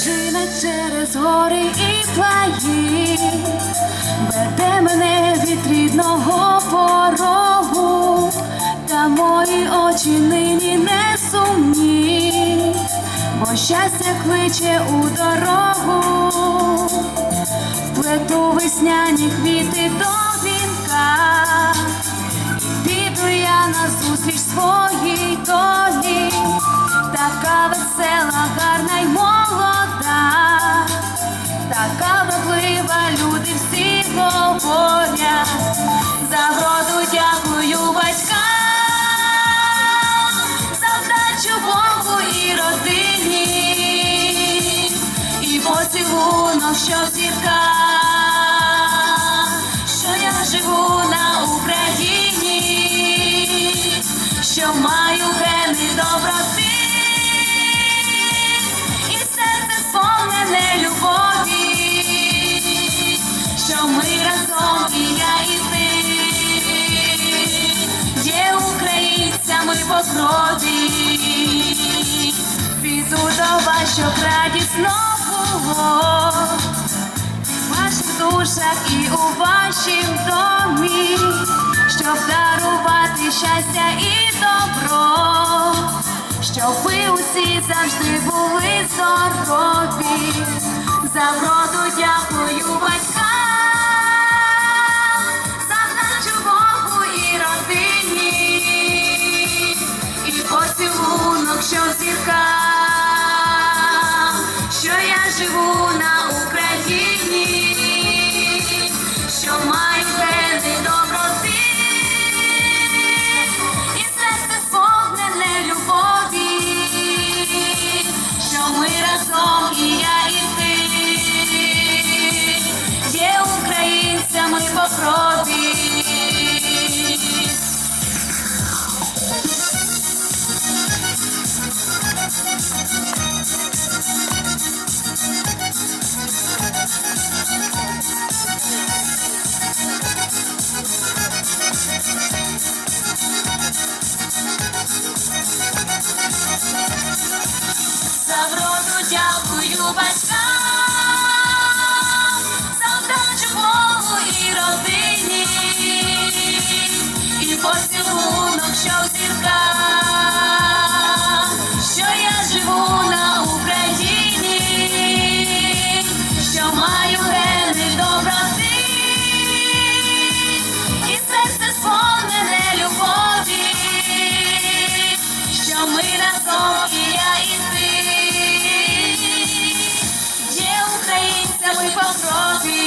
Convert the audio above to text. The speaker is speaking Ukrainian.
Стежина через гори і плаї, веде мене від рідного порогу, та мої очі нині не сумні, бо щастя кличе у дорогу, плету весняні квіти до вінка, піду я на зустріч своїй долі, така весела, гарна й молода, така вродлива, люди всі говорять, за вроду дякую батькам, за вдачу Богу і родині, і поцілунок, що в ми і ти є українцями по крові, піду до щоб радісно було. В ваших душах і у вашім домі, щоб дарувати щастя і добро, щоб ви усі завжди були здорові, за вроду дякую За вроду дякую батькам, доброті.